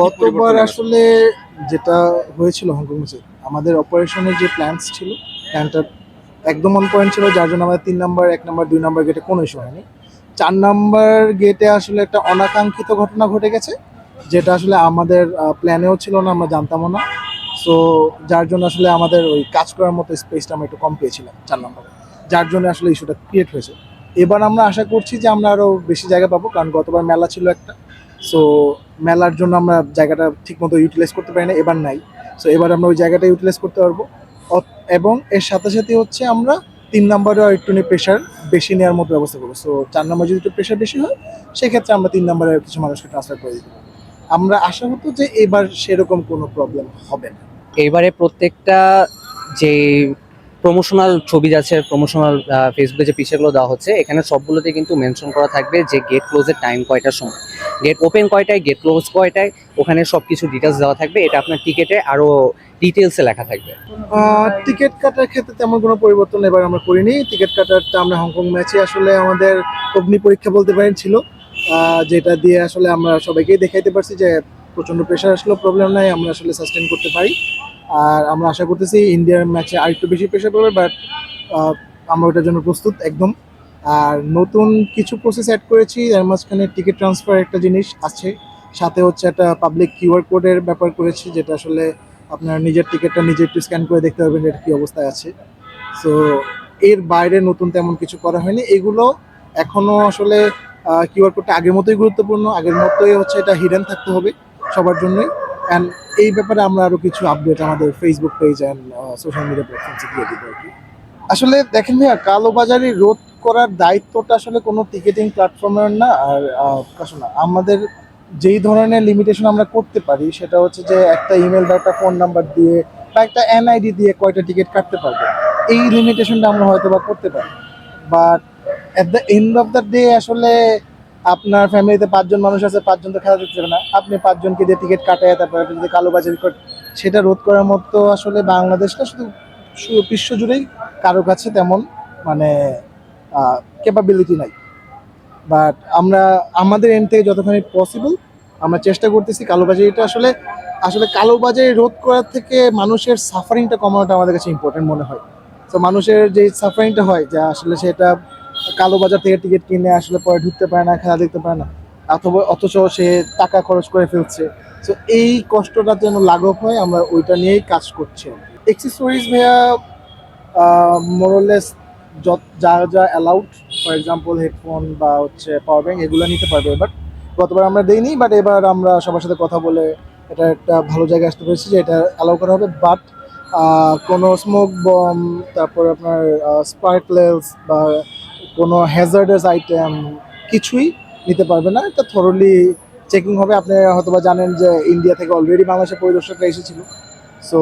গতবার আসলে যেটা হয়েছিল হংকং ম্যাচে আমাদের অপারেশনের যে প্ল্যানস ছিল প্ল্যানটা একদম অন পয়েন্ট ছিল যার জন্য আমাদের তিন নাম্বার এক নাম্বার দুই নাম্বার গেটে কোনো ইস্যু হয়নি। চার নাম্বার গেটে আসলে একটা অনাকাঙ্ক্ষিত ঘটনা ঘটে গেছে যেটা আসলে আমাদের প্ল্যানেও ছিল না আমরা জানতামও না। সো যার জন্য আসলে আমাদের ওই কাজ করার মতো স্পেসটা আমরা একটু কম পেয়েছিলাম চার নম্বরে যার জন্য আসলে ইস্যুটা ক্রিয়েট হয়েছে। এবার আমরা আশা করছি যে আমরা আরও বেশি জায়গা পাবো কারণ গতবার মেলা ছিল একটা। সো মেলার জন্য আমরা জায়গাটা ঠিকমতো ইউটিলাইজ করতে পারি না, এবার নাই। সো এবার আমরা ওই জায়গাটা ইউটিলাইজ করতে পারব। এবং এর সাথে সাথে হচ্ছে আমরা তিন নম্বরেও একটু প্রেশার বেশি নেওয়ার মতো ব্যবস্থা করব। সো চার নম্বর যদি একটু প্রেশার বেশি হয়, সেক্ষেত্রে আমরা তিন নম্বরে কিছু মানুষকে ট্রান্সফার করে দিতে আমরা আশা হতো যে এবার সেরকম কোনো প্রবলেম হবে না। এবারে প্রত্যেকটা যে প্রমোশনাল ছবি আছে প্রমোশনাল ফেসবুকে যে পিকচারগুলো দেওয়া হচ্ছে, এখানে সবগুলোতে কিন্তু মেনশন করা থাকবে যে গেট ক্লোজের টাইম কয়টার সময়। গেট ওপেন কয়টায় গেট ক্লোজ কয়টায়, ওখানে সব কিছু ডিটেলস দেওয়া থাকবে। এটা আপনার টিকেটে আরও ডিটেলসে লেখা থাকবে। টিকিট কাটার ক্ষেত্রে তেমন কোনো পরিবর্তন এবার আমরা করিনি। টিকিট কাটারটা আমরা হংকং ম্যাচে আসলে আমাদের অগ্নি পরীক্ষা বলতে পারেন ছিল। যেটা দিয়ে আসলে আমরা সবাইকেই দেখাইতে পারছি যে প্রচণ্ড প্রেশার আসলেও প্রবলেম নাই, আমরা আসলে সাস্টেন করতে পারি। আর আমরা আশা করতেছি ইন্ডিয়ার ম্যাচে আরেকটু বেশি প্রেশার পড়বে বাট আমরা ওটার জন্য প্রস্তুত একদম। আর নতুন কিছু প্রসেস অ্যাড করেছি এর মাঝখানে টিকিট ট্রান্সফার একটা জিনিস আছে। সাথে হচ্ছে একটা পাবলিক কিউআর কোডের ব্যাপার করেছি, যেটা আসলে আপনার নিজের টিকিটটা নিজে একটু স্ক্যান করে দেখতে পারবেন এটা কী অবস্থায় আছে। সো এর বাইরে নতুন তেমন কিছু করা হয়নি। এগুলো এখনও আসলে কিউআর কোডটা আগের মতোই গুরুত্বপূর্ণ। আগের মতোই হচ্ছে এটা হিডেন থাকতে হবে সবার জন্যই। অ্যান্ড এই ব্যাপারে আমরা আরও কিছু আপডেট আমাদের Facebook page and social media প্ল্যাটফর্মসে দিয়ে কি। আসলে দেখেন ভাইয়া কালোবাজারি রোধ করার দায়িত্বটা আসলে কোনো টিকিটিং প্ল্যাটফর্মের না আর আহ, আসলে আমাদের যেই ধরনের লিমিটেশন আমরা করতে পারি সেটা হচ্ছে যে একটা ইমেল বা একটা ফোন নাম্বার দিয়ে বা একটা এনআইডি দিয়ে কয়টা টিকিট কাটতে পারবে এই লিমিটেশনটা আমরা হয়তো বা করতে পারি। But at the end of the day আসলে আপনার ফ্যামিলিতে পাঁচজন মানুষ আছে পাঁচজন তো খেলা দেখতে না। আপনি পাঁচজনকে দিয়ে টিকিট কাটায় তারপরে আপনি যদি কালোবাজারি করেন সেটা রোধ করার মতো আসলে বাংলাদেশটা শুধু সু- বিশ্ব জুড়েই কারও কাছে তেমন মানে ক্যাপাবিলিটি নাই। বাট আমরা, আমাদের এন্ড থেকে যতখানি পসিবল আমরা চেষ্টা করতেছি কালোবাজারিটা আসলে আসলে কালোবাজারি রোধ করার থেকে মানুষের সাফারিংটা কমানোটা আমাদের কাছে ইম্পর্টেন্ট মনে হয়। তো মানুষের যে সাফারিংটা হয়, যা আসলে সেটা কালোবাজার থেকে টিকিট কিনে আসলে পরে ঢুকতে পারে না, খেলা দেখতে পারে না, অথবা অথচ সে টাকা খরচ করে ফেলছে। তো এই কষ্টটা যেন লাঘব হয়, আমরা ওইটা নিয়েই কাজ করছি। এক্সেসরিজ ভাইয়া মোরলেস যা যা অ্যালাউড ফর এক্সাম্পল হেডফোন বা হচ্ছে পাওয়ার ব্যাঙ্ক এগুলো নিতে পারবে। এবার গতবার আমরা দেইনি বাট এবার আমরা সবার সাথে কথা বলে এটা একটা ভালো জায়গায় আসতে পেরেছি যে এটা অ্যালাউ করা হবে। বাট কোনো স্মোক বম তারপর আপনার স্পার্কলেস বা কোনো হ্যাজার্ডাস আইটেম কিছুই নিতে পারবে না। এটা থরলি চেকিং হবে। আপনি হয়তোবা জানেন যে ইন্ডিয়া থেকে অলরেডি বাংলাদেশের পরিদর্শকরা এসেছিল। সো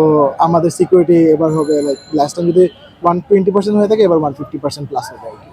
আমাদের সিকিউরিটি এবার হবে লাইক লাস্ট টাইম যদি ওয়ান টোয়েন্টি পার্সেন্ট হয়ে থাকে এবার ওয়ান ফিফটি পার্সেন্ট প্লাস হয়ে কি।